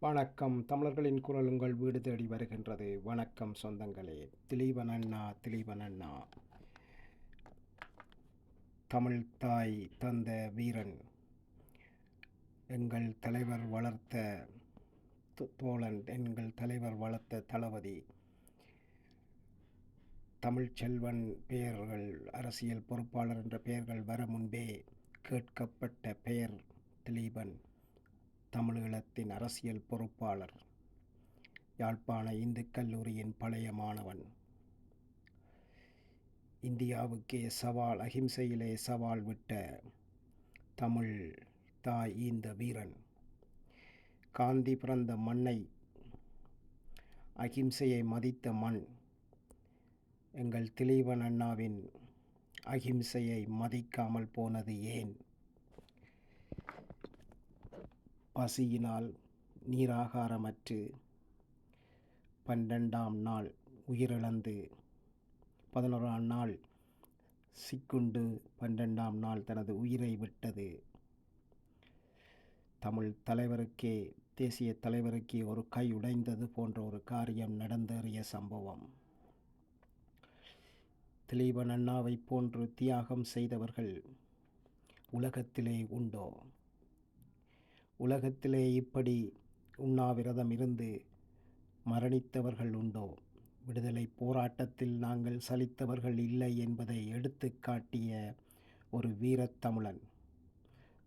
வணக்கம். தமிழர்களின் குரல் உங்கள் வீடு தேடி வருகின்றது. வணக்கம் சொந்தங்களே. திலீபன் அண்ணா திலீபன் அண்ணா தமிழ் தாய் தந்த வீரன். எங்கள் தலைவர் வளர்த்த தோ- தோழன். எங்கள் தலைவர் வளர்த்த தளபதி. தமிழ்ச்செல்வன் பெயர்கள் அரசியல் பொறுப்பாளர் என்ற பெயர்கள் வர முன்பே கேட்கப்பட்ட பெயர் திலீபன். தமிழீழத்தின் அரசியல் பொறுப்பாளர். யாழ்ப்பாண இந்து கல்லூரியின் பழைய மாணவன். இந்தியாவுக்கே சவால் அகிம்சையிலே சவால் விட்ட தமிழ் தாய் ஈந்த வீரன். காந்தி பிறந்த மண்ணை அகிம்சையை மதித்த மண். எங்கள் திலீபன் அண்ணாவின் அகிம்சையை மதிக்காமல் போனது ஏன்? பசியினால் நீராகாரமற்று பன்னெண்டாம் நாள் உயிரிழந்து பதினோராம் நாள் சிக்குண்டு பன்னெண்டாம் நாள் தனது உயிரை விட்டது. தமிழ் தலைவருக்கே தேசிய தலைவருக்கே ஒரு கை உடைந்தது போன்ற ஒரு காரியம் நடந்தேறிய சம்பவம். திலீபன் அண்ணாவைப் போன்று தியாகம் செய்தவர்கள் உலகத்திலே உண்டோ? உலகத்திலே இப்படி உண்ணாவிரதம் இருந்து மரணித்தவர்கள் உண்டோ? விடுதலை போராட்டத்தில் நாங்கள் சலித்தவர்கள் இல்லை என்பதை எடுத்து காட்டிய ஒரு வீரத்தமிழன்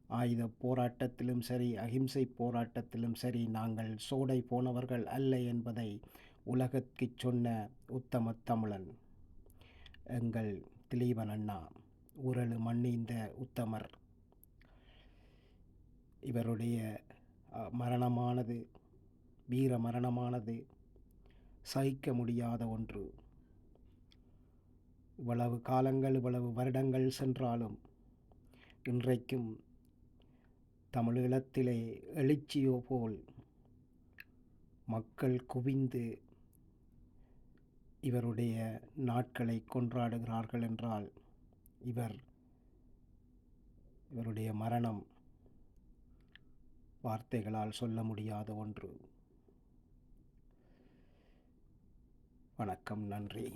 ஆயுத போராட்டத்திலும் சரி அகிம்சை போராட்டத்திலும் சரி நாங்கள் சோடை போனவர்கள் அல்ல என்பதை உலகத்துக்குச் சொன்ன உத்தம தமிழன். எங்கள் திலீபன் அண்ணா உரளு மண்ணீந்த உத்தமர். இவருடைய மரணமானது வீர மரணமானது சகிக்க முடியாத ஒன்று. இவ்வளவு காலங்கள் இவ்வளவு வருடங்கள் சென்றாலும் இன்றைக்கும் தமிழீழத்திலே எழுச்சியோ போல் மக்கள் குவிந்து இவருடைய நாட்களை கொண்டாடுகிறார்கள் என்றால் இவர் இவருடைய மரணம் வார்த்தைகளால் சொல்ல முடியாத ஒன்று. வணக்கம் நன்றி.